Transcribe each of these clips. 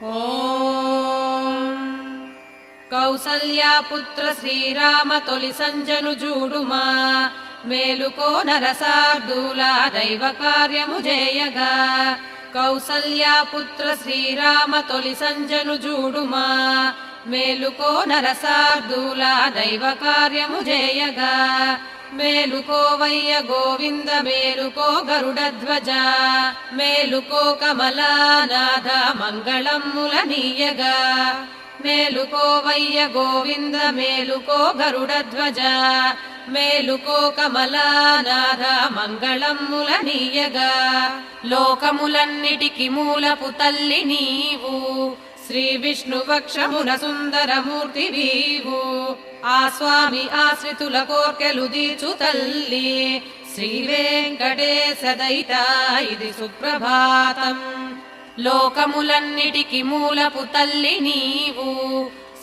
ఓం కౌసల్యా పుత్ర శ్రీరామ తొలి సంజను జూడుమా మేలుకో నరసార్దూల దైవ కార్యము చేయగా కౌసల్యా పుత్ర శ్రీరామ తొలి సంజను జూడుమా మేలుకో నరసార్దూల దైవ కార్యము చేయగా మేలుకోవయ్య గోవింద మేలుకో గరుడధ్వజ మేలుకో కమలానాథ మంగళమ్ముల నీయగా. మేలుకోవయ్య గోవింద మేలుకో గరుడధ్వజ మేలుకో కమలానాథ మంగళమ్ముల నీయగా. లోకములన్నిటికి మూలపు తల్లి నీవు. శ్రీ విష్ణు వక్షమున సుందరమూర్తి వీవు ఆ స్వామి ఆశ్రితుల కోర్కెలు దీచు తల్లి. శ్రీ వెంకటేశదైత ఇది సుప్రభాతం. లోకములన్నిటికి మూలపు తల్లి నీవు.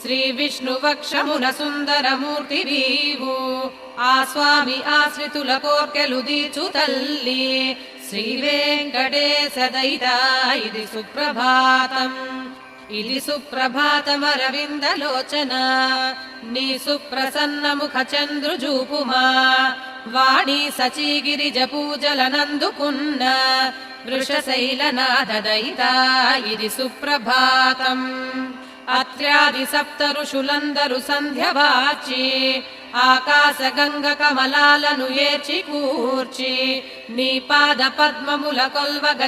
శ్రీ విష్ణు వక్షమున సుందరమూర్తి వీవు ఆ స్వామి ఆశ్రితుల కోర్కెలు దీచు తల్లి. శ్రీ వెంకటేశదైత ఇది సుప్రభాతం. ఇది సుప్రభాతమరవిందలోచన. నీ సుప్రసన్న ముఖ చంద్రుజూపుమా వాణి సచీగిరిజ పూజలనందుకున్న వృషశైలనాథ దయిత ఇది సుప్రభాతం. అత్ర్యాది సప్త ఋషులందరు సంధ్యవాచి. ఆకాశ గంగ కమలాలను ఏచి కూర్చి. నీ పాద పద్మముల కొల్వగ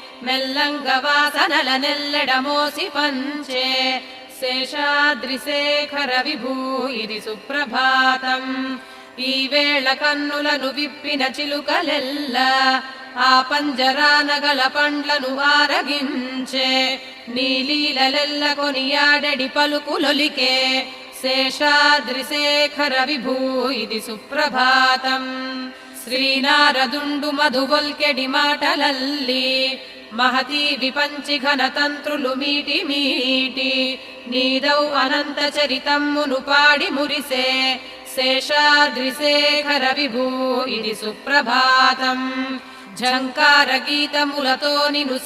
మెల్లంగవాసనల నెల్లెడమోసి ఇది సుప్రభాతం పంచే శేషాద్రిశేఖర విభూ ఇది సుప్రభాతం. ఈవేళ కన్నులను విప్పిన చిలుకలెల్ల ఆ పంజరానగల పండ్లను ఆరగించే నీలీలెల్ల కొనియాడడి పలుకులొలికే శేషాద్రిశేఖర విభూ ఇది సుప్రభాతం. శ్రీనారదుండు మధువొల్కెడి మాటలల్లి మహతీ విపంచి ఘనతంత్రులు మీటి మీటి నీదౌ అనంత చరితమ్మును పాడి మురిసే శేషాద్రి శేఖర విభూ ఇది సుప్రభాతం. ఝంకార గీతములతో నిను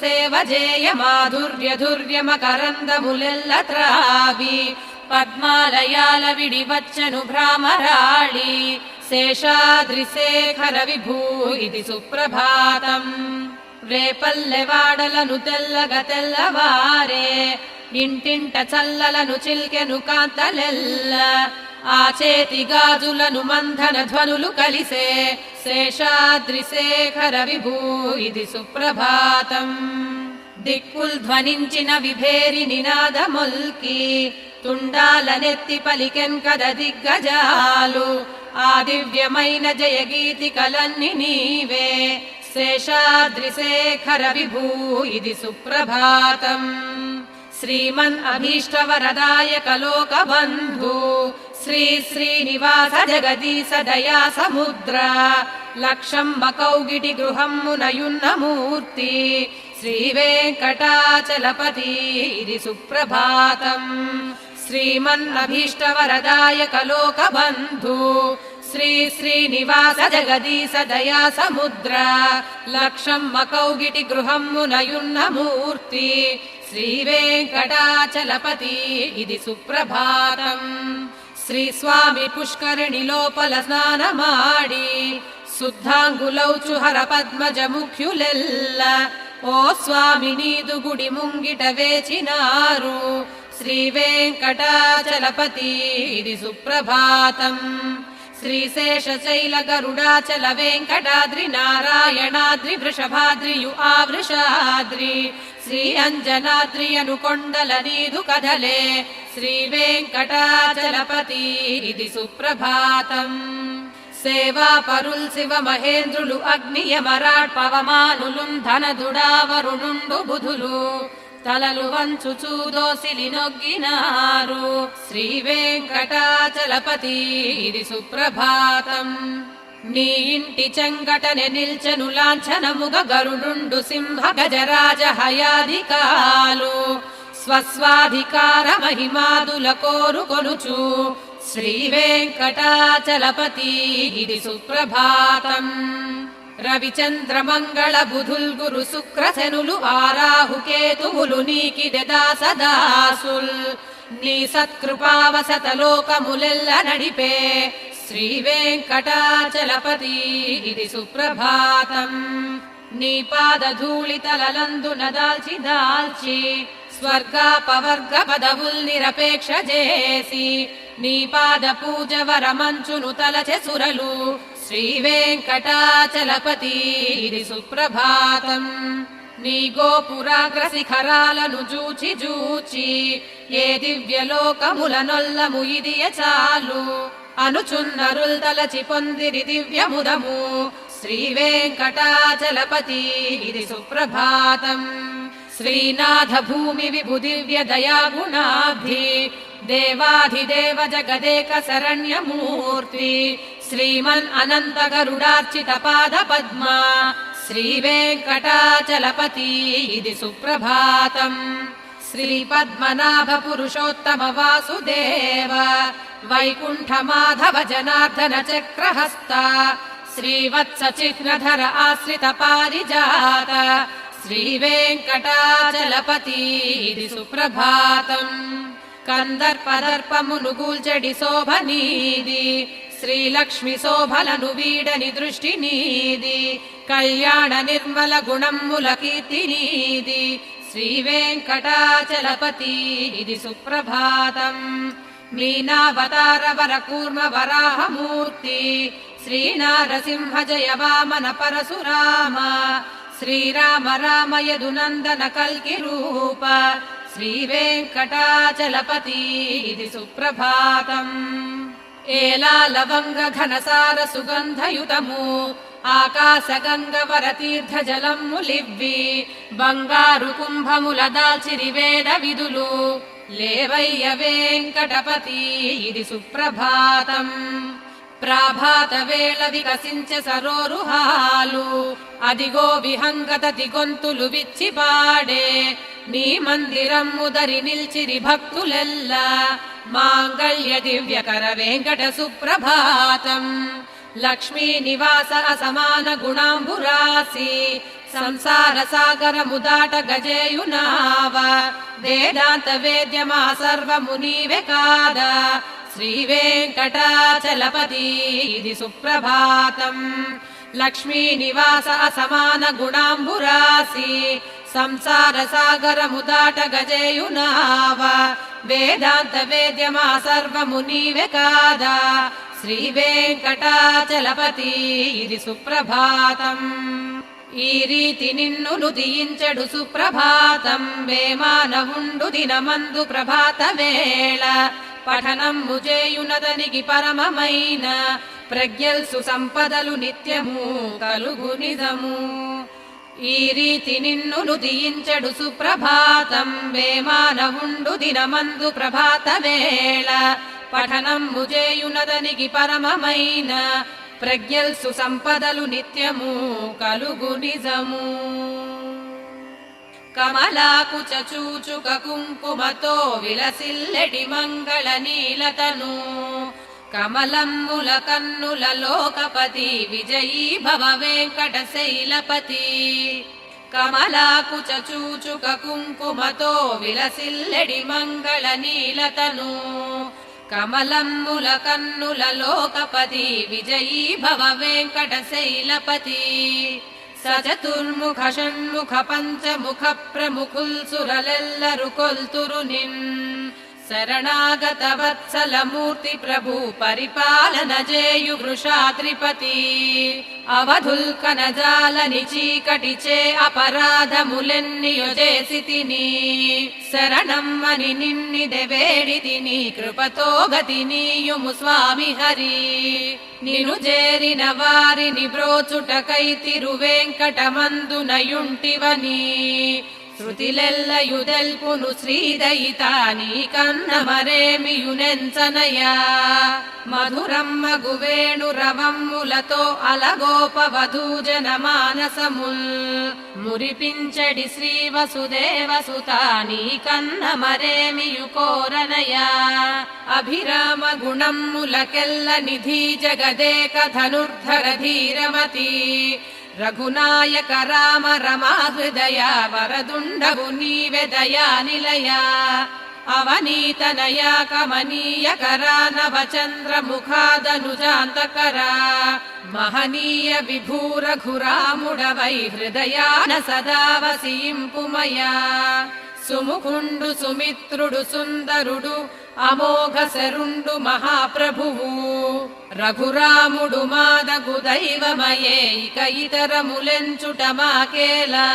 సేవ జేయ మాధుర్య రేపల్లెవాడలను తెల్లగ తెల్లవారే ఇంటింట చల్లలను చిల్కెను కాంతలెల్ల. ఆ చేతి గాజులను మంధన ధ్వనులు కలిసే శేషాద్రి శేఖర విభూ ఇది సుప్రభాతం. దిక్కుల్ ధ్వనించిన విభేరి నినాదముల్కి తుండాలనెత్తి పలికెన్ కద దిగ్గజాలు. ఆ దివ్యమైన జయగీతికలన్ని నీవే. శేషాద్రి శేఖర విభూ ఇది సుప్రభాతం. శ్రీమన్ అభీష్టవరదాయక లోకబంధు శ్రీ శ్రీనివాస జగదీశ దయా సముద్ర లక్షంబ కౌగిటి గృహమ్మునయున్న మూర్తి శ్రీ వెంకటాచలపతి ఇది సుప్రభాతం శ్రీమన్ అభీష్టవరదాయక లోకబంధు శ్రీ శ్రీనివాస జగదీశ దయా సముద్ర. లక్షమ్మ కౌగిటి గృహమ్మునయున్న మూర్తి. శ్రీ వెంకటాచలపతి ఇది సుప్రభాతం. శ్రీ స్వామి పుష్కరిణి లోపల స్నానమాడి. శుద్ధాంగులౌచు హర పద్మజ ముఖ్యులెల్ల ఓ స్వామి నీదు గుడి ముంగిట వేచినారు శ్రీ వెంకటాచలపతి ఇది సుప్రభాతం శ్రీశేషశైల గరుడాచల వెంకటాద్రి నారాయణాద్రి వృషభాద్రియు ఆవృషాద్రి శ్రీ అంజనాద్రి అను కొండల నీదు కదలే శ్రీ వెంకటాచలపతి ఇది సుప్రభాతం. సేవా పరుల్ శివ మహేంద్రులు అగ్నియమరాట్ పవమానులు ధనదుడావరుణుండు బుధులు. తలలు వంచుచూ దోసిలి నొగ్గినారు. శ్రీ వెంకటాచలపతి ఇది సుప్రభాతం. నీ ఇంటి చెంగటనే నిల్చెను లాంఛనముగ గరుడుండు సింహ గజరాజ హయాధికాలు. స్వస్వాధికార మహిమాదుల కోరుకొనుచు శ్రీ వెంకటాచలపతి ఇది సుప్రభాతం. రవిచంద్ర బుధుల్ గురు శుక్రశనులు ఆరాహుకేతుములు కేతువులు నీకిదె దాసదాసుల్. నీ సత్కృపావసత లోకములెల్ల నడిపే శ్రీ వెంకటాచలపతి ఇది సుప్రభాతం. నీ పాద నదాల్చి దాల్చి దాల్చి స్వర్గాపవర్గ పదవుల్ నిరపేక్ష చేసి నీ పాద పూజ వరమంచును తలచె సురలు. శ్రీ వెంకటాచలపతి ఇది సుప్రభాతం. నీ గోపురాగ్ర శిఖరాలను జూచి జూచి ఏ దివ్యలోకముల నొల్లము ఇది చాలు. అనుచున్నరుల్ తలచి పొందిరి దివ్యముదము శ్రీ వెంకటాచలపతి ఇది సుప్రభాతం. శ్రీనాథ భూమి విభు దివ్య దయాగుణాబ్ధి देवाधिदेव जगदेक श्रीमन् अनन्त गरुडार्चित पाद पद्मा श्रीवेङ्कटाचलपतीति सुप्रभातम् श्रीपद्मनाभ पुरुषोत्तम वासुदेव वैकुण्ठ माधव जनार्दन चक्रहस्ता श्रीवत्सचिह्नधर आश्रित पारिजात श्रीवेङ्कटाचलपती इति सुप्रभातम् కందర్పదర్పమును గూల్చడి శోభనీది శ్రీలక్ష్మి శోభలను వీడని దృష్టి నీది. కళ్యాణ నిర్మల గుణమ్ముల కీర్తి నీది. శ్రీ వెంకటాచలపతి ఇది సుప్రభాతం. మీనావతార వర కూర్మ వరాహమూర్తి. శ్రీనారసింహ జయ వామన పరశురామ. శ్రీరామ రామ యదునందన కల్కి రూప. శ్రీ వెంకటాచలపతి ఇది సుప్రభాతం ఏలా లవంగ ఘనసార సుగంధయుతము ఆకాశ గంగ వర తీర్థ జలములివ్వి బంగారు కుంభముల దాల్చిరి వేద విధులు లేవయ్య వెంకటపతి ఇది సుప్రభాతం ప్రాభాత వేళ వికసించే సరోరుహాలు అదిగో విహంగత దిగొంతులు విచ్చి పాడే నీ మందిరం ముదరి నిల్చిరి భక్తులెల్లా. మాంగళ్య దివ్యకర వెంకట సుప్రభాతం. లక్ష్మీ నివాస అసమాన గుణాంబురాసి. సంసార సాగర ముదాట గజేయునావ వేదాంత వేద్యమా సర్వమునీవే కాద. శ్రీ వెంకటాచలపతి ఇది సుప్రభాతం. లక్ష్మీ నివాస అసమాన గుణాంబురాసి. సంసార సాగర ముదాట గజేయునావ. వేదాంత వేద్యమా సర్వము కాదా. శ్రీ వెంకటాచలపతి ఇది సుప్రభాతం. ఈ రీతి నిన్ను నుదియించడు సుప్రభాతం. వేమానవుండు దినమందు ప్రభాత వేళ. పఠనం ముజేయునదనికి పరమమైన. ప్రజ్ఞల్సు సంపదలు నిత్యము కలుగు నిజము. ఈ రీతి నిన్ను నుదియించడు సుప్రభాతం. వేమానవుండు దినమందు ప్రభాత వేళ. చేయునదనికి పరమమైన ప్రజ్ఞల్సు సంపదలు నిత్యము కలుగు నిజము. కమలాకు చూచుక కుంకుమతో విలసిల్లెడి మంగళ నీలతను. కమలంబుల కన్నుల లోకపతి విజయీ భవ వెంకట శైలపతి. కమలాకు చూచుక కుంకుమతో విలసిల్లెడి మంగళ నీలతను. కమలంబుల కన్నుల లోకపతి విజయీ భవ వెంకట శైలపతి. సచతుర్ముఖ షణ్ముఖ పంచముఖ ప్రముఖుల్ సురలెల్లరు కొల్తురు నిన్. శరణాగత వత్సల మూర్తి ప్రభు పరిపాలన జేయు వృషాద్రిపతి అవధుల్ కనజాలని చీకటిచే అపరాధములెన్నియో చేసి తిని శరణమ్మని నిన్ని వేడి తిని కృపతో గతి నీయుము స్వామి హరి. నిను చేరిన వారిని బ్రోచుటకై తిరువేంకటమందునయుంటివని. శృతిలెల్లయుదెల్పును శ్రీదయితాని కన్నమరేమియునెంచనయా? మధురమ్మ గువేణు రవమ్ములతో అలగోపవధూజన మానసముల్ మురిపించడి శ్రీ వసుదేవ సుతాని కన్నమరేమియు కోరనయా? అభిరామ గుణమ్ములకెల్ల నిధి జగదేక ధనుర్ధర ధీరమతి. రఘునాయక రామ రమా హృదయ వరదుండవు నీవె దయా నిలయ. అవనీతనయ కమనీయ కరా నవచంద్ర ముఖాదనుజాంతకరా. మహనీయ విభూర ఘురాముడవై హృదయాన సదా వసింపుమయా. సుముఖుండు సుమిత్రుడు సుందరుడు అమోఘ శరుండు మహాప్రభువు. రఘురాముడు మాదగు దైవమయే ఇక ఇతరములెంచుట మాకేలా?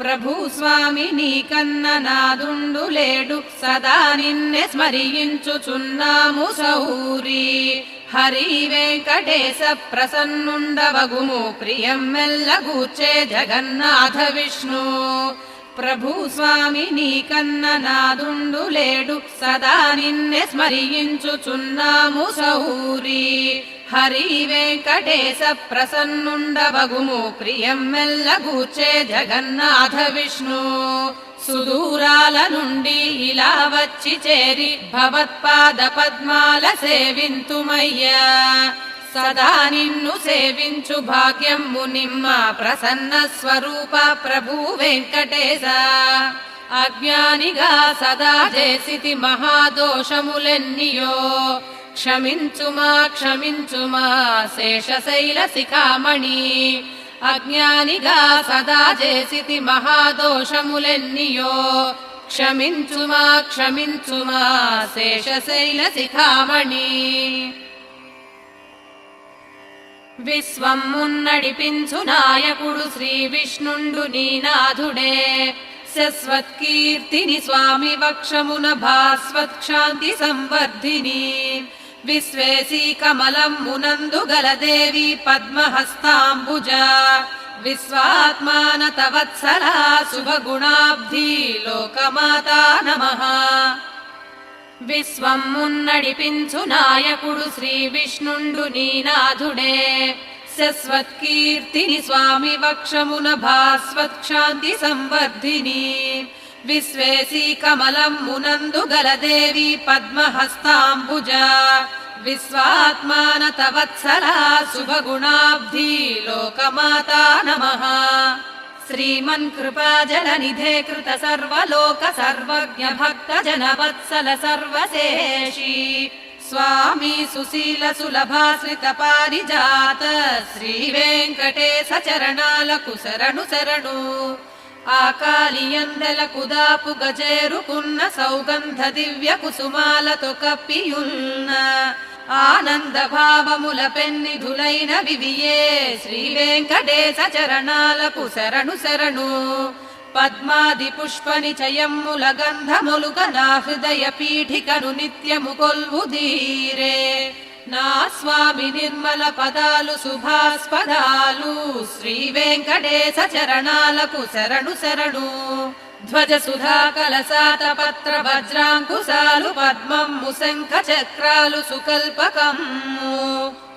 ప్రభు స్వామి నీ కన్న నాదుండు లేడు సదా నిన్నె స్మరించుచున్నాము సౌరి. హరి వెంకటేశ ప్రసన్నుండవగుము ప్రియం మెల్లగూచే జగన్నాథ విష్ణు. ప్రభు స్వామి నీ కన్న నాదుండు లేడు సదా నిన్నె స్మరించుచున్నాము సౌరి. హరి వెంకటేశ ప్రసన్నుండవగుము ప్రియం మెల్లగూర్చే జగన్నాథ విష్ణు. సుదూరాల నుండి ఇలా వచ్చి చేరి భవత్పాద పద్మాల సేవింతుమయ్యా. సదా నిన్ను సేవించు భాగ్యము నిమ్మ ప్రసన్న స్వరూప ప్రభు వెంకటేశ. అజ్ఞానిగా సదా చేసితి మహాదోషములెన్నియో. క్షమించుమా క్షమించుమా శేషశైల శిఖామణి. అజ్ఞానిగా సదా చేసితి మహాదోషములెన్నియో. క్షమించుమా క్షమించుమా శేషశైల శిఖామణి. విశ్వం మున్నడిపించు నాయకుడు శ్రీ విష్ణుండు నీనాథుడే. శశ్వత్కీర్తిని స్వామి వక్షమున భాస్వత్క్షాంతి సంవర్ధిని. విశ్వేశీ కమలం మునందు గలదేవి పద్మహస్తాంబుజ. విశ్వాత్మాన తవత్సలా శుభగుణాబ్ధి లోకమాతా నమః. విశ్వం మున్నడిపించు నాయకుడు శ్రీ విష్ణుండు నీనాథుడే. శశ్వత్కీర్తిని స్వామి వక్షమున భాస్వత్క్షాంతి సంవర్ధిని. విశ్వేశీ కమలం మునందు గలదేవి పద్మహస్తాంబుజ. విశ్వాత్మాన తవత్సలా శుభగుణాబ్ధి లోకమాతా నమః. శ్రీమన్ కృపాజలనిధే కృత సర్వలోక సర్వజ్ఞ భక్త జన వత్సల సర్వశేషి స్వామి సుశీల సులభాశ్రిత పారిజాత శ్రీ వెంకటేశ చరణాలకు శరణు శరణు ఆకాలియందలకు దాపు గజేరుకున్న సౌగంధ దివ్య కుసుమాలతో కప్పియున్న ఆనంద భావముల పెన్నిధులైన వివియే శ్రీ వెంకటేశ చరణాలకు శరణు శరణు. పద్మాది పుష్ప నిచయమ్ముల గంధములుగ నా హృదయ పీఠికను నిత్యము కొల్వు ధీరే. నా స్వామి నిర్మల పదాలు శుభాస్పదాలు శ్రీ వెంకటేశ చరణాలకు శరణు శరణు. ధ్వజ సుధా కలసాత పత్ర వజ్రాంకుశాలు పద్మము శంఖ చక్రాలు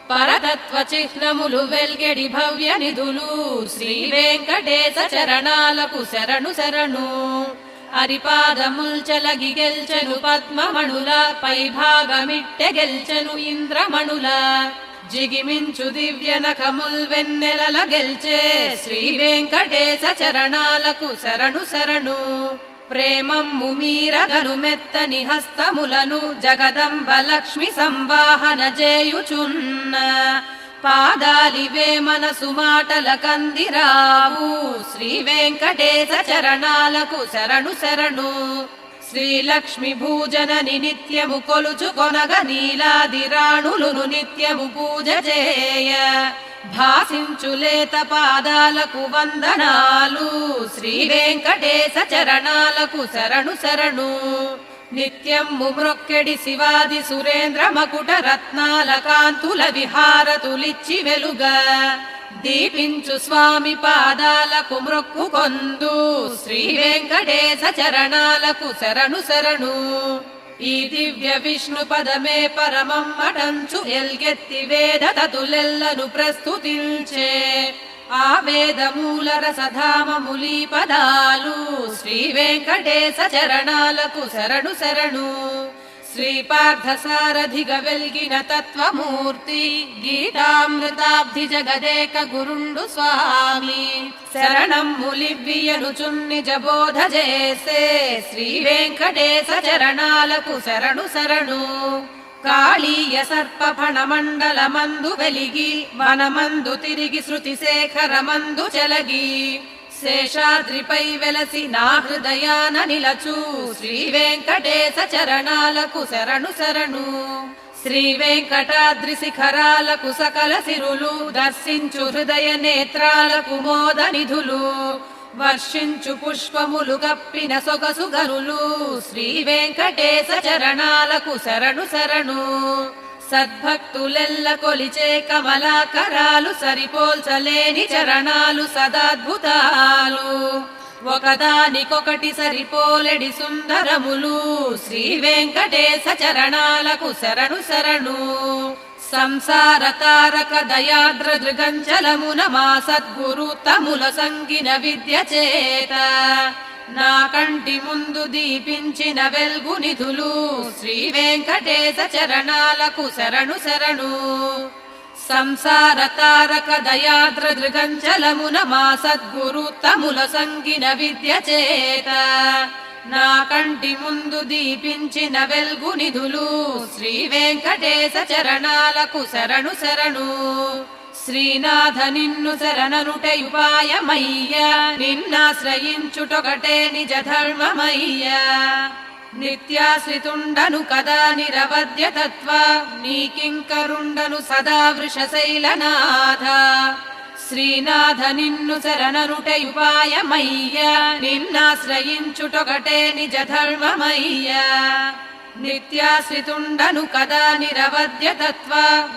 పరతత్వ చిహ్నములు వెల్గెడి భవ్య నిధులు శ్రీ వెంకటేశ చరణాలకు శరణు శరణు అరిపాదముల్చలగి గెల్చెను పద్మమణుల పై భాగమిట్టె గెల్చెను ఇంద్రమణుల జిగిమించు దివ్య నఖముల్ వెన్నెలల గెల్చే శ్రీ వెంకటేశ చరణాలకు శరణు శరణు. ప్రేమమ్ము మీరగను మెత్తని హస్తములను జగదంబ లక్ష్మి సంవాహన చేయుచున్న పాదాలివే మనసు మాటల కందిరావు శ్రీ వెంకటేశ చరణాలకు శరణు శరణు. శ్రీలక్ష్మి భూజనని నిత్యము కొలుచు కొనగ నీలాదిరాణులును నిత్యము పూజ చేయ. భాసించులేత పాదాలకు వందనాలు శ్రీ వెంకటేశ చరణాలకు శరణు శరణు. నిత్యము మ్రొక్కెడి శివాది సురేంద్ర మకుట రత్నాల కాంతుల విహారతులిచ్చి వెలుగ. దీపించు స్వామి పాదాలకు మ్రొక్కు కొందు. శ్రీ వెంకటేశ చరణాలకు శరణు శరణు. ఈ దివ్య విష్ణు పదమే పరమం మటంచు ఎల్గెత్తి వేద తతులెల్లను ప్రస్తుతించే. ఆ వేదమూల రసధామములి పదాలు శ్రీ వెంకటేశ చరణాలకు శరణు శరణు. శ్రీపార్థసారథిగ వెల్గిన తత్వమూర్తి గీతామృతాబ్ధి జగదేక గురుండు స్వామి. శరణం ములివ్వియను చున్నిజ బోధ చేసే శ్రీ వెంకటేశ చరణాలకు శరణు శరణు. కాళీయ సర్ప ఫణమండల మందు వెలిగి మనమందు తిరిగి శృతి శేఖర మందు చెలగి. శేషాద్రిపై వెలసి నా హృదయాన నిలచు. శ్రీ వెంకటేశ చరణాలకు శరణు శరణు. శ్రీ వెంకటాద్రి శిఖరాలకు సకల సిరులు. దర్శించు హృదయ నేత్రాలకు మోద నిధులు. వర్షించు పుష్పములు కప్పిన సొగసు శ్రీ వెంకటేశ చరణాలకు శరణు శరణు. సద్భక్తులెల్ల కొలిచే కమలాకరాలు సరిపోల్చలేని చరణాలు సదాద్భుతాలు. ఒకదానికొకటి సరిపోలెడి సుందరములు శ్రీ వెంకటేశ చరణాలకు శరణు శరణు. సంసార తారక దయాద్ర దృగంచలమున మా సద్గురు తముల సంగిన విద్య చేత. నా కంటి ముందు దీపించిన వెల్గు నిధులు శ్రీ వెంకటేశ చరణాలకు శరణు శరణు. సంసార తారక దయాద్ర దృగంచలమున మా సద్గురు తముల సంగిన విద్య చేత. నా కంటి ముందు దీపించిన వెల్గు నిధులు శ్రీ వెంకటేశ చరణాలకు శరణు శరణు. శ్రీనాథ నిన్ను శరణనుటయుపాయమయ్యా నిన్నాశ్రయించుటొకటే నిజ ధర్మమయ్యా నిత్యాశ్రితుండను కదా నిరవధ్య తత్వ. నీకింకరుండను సదా వృషశైలనాథ. శ్రీనాథ నిన్ను శరణనుటయుపాయమయ్యా నిన్నాశ్రయించుటొకటే నిజ ధర్మమయ్యా నిత్యాశ్రితుండను కదా నిరవధ్య తత్వ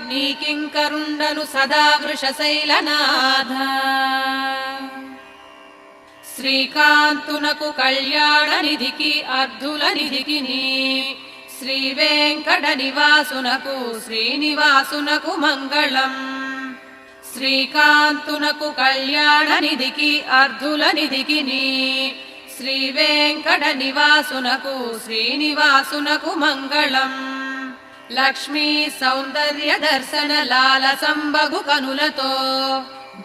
నీకింకరుండను సదా వృషశైలనాథ. శ్రీకాంతునకు కళ్యాణ నిధికి అర్ధుల నిధికి నీ శ్రీ వెంకట నివాసునకు శ్రీనివాసునకు మంగళం. శ్రీకాంతునకు కళ్యాణ నిధికి అర్ధుల నిధికి నీ శ్రీ వెంకట నివాసునకు శ్రీనివాసునకు మంగళం. లక్ష్మీ సౌందర్య దర్శన లాల సంబగు కనులతో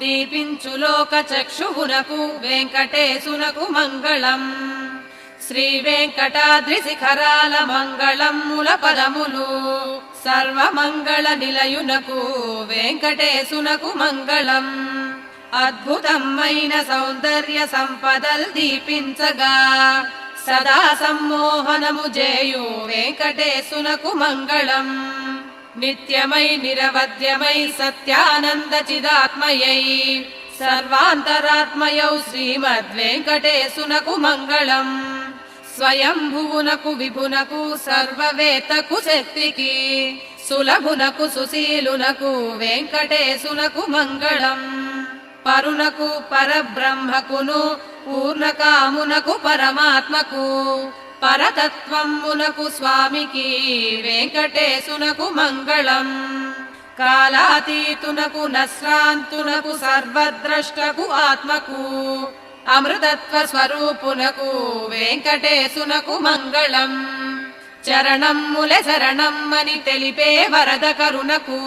దీపించు లోక చక్షువునకు వెంకటేశునకు మంగళం. శ్రీ వెంకటాద్రి శిఖరాల మంగళముల పదములు సర్వమంగళ నిలయునకు వెంకటేశునకు మంగళం. అద్భుతమైన సౌందర్య సంపదల్ దీపించగా. సదా సమ్మోహనము జేయు వెంకటేశునకు మంగళం. నిత్యమై నిరవద్యమై సత్యానంద చిదాత్మయై. సర్వాంతరాత్మయౌ శ్రీమద్వెంకటేశునకు మంగళం. స్వయంభువునకు విభునకు సర్వవేతకు శక్తికి. సులభునకు సుశీలునకు వెంకటేశునకు మంగళం. పరునకు పరబ్రహ్మకును పూర్ణకామునకు పరమాత్మకు పరతత్వమునకు స్వామికి వెంకటేశునకు మంగళం. కాలాతీతునకు నశ్రాంతునకు సర్వద్రష్టకు ఆత్మకు అమృతత్వ స్వరూపునకు వెంకటేశునకు మంగళం. చరణమ్ముల శరణమ్మని తెలిపే వరద కరుణకు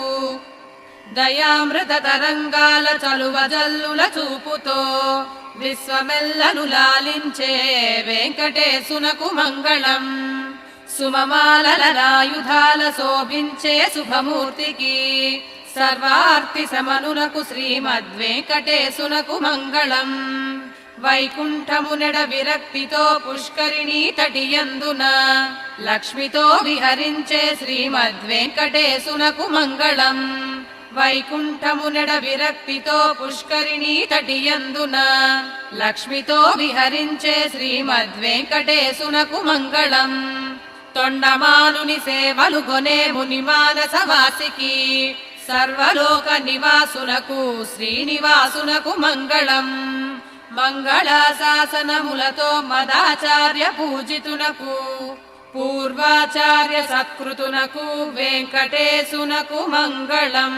దయామృత తరంగాల చలువ జల్లుల చూపుతో విశ్వమెల్లను లాలించే వెంకటేశునకు మంగళం. సుమమాలల రాయుధాల శోభించే శుభమూర్తికి సర్వార్తి సమనునకు శ్రీమద్వేంకటేశునకు మంగళం. వైకుంఠమునెడ విరక్తితో పుష్కరిణీ తటియందున లక్ష్మితో విహరించే శ్రీమద్వేంకటేశునకు మంగళం. వైకుంఠమునెడ విరక్తితో పుష్కరిణీ తటియందున లక్ష్మితో విహరించే శ్రీమద్వెంకటేశునకు మంగళం. తొండమానుని సేవలు గొనే ముని మానసవాసికి సర్వలోక నివాసునకు శ్రీనివాసునకు మంగళం. మంగళ శాసనములతో మదాచార్య పూజితునకు పూర్వాచార్య సత్కృతునకు వెంకటేశునకు మంగళం.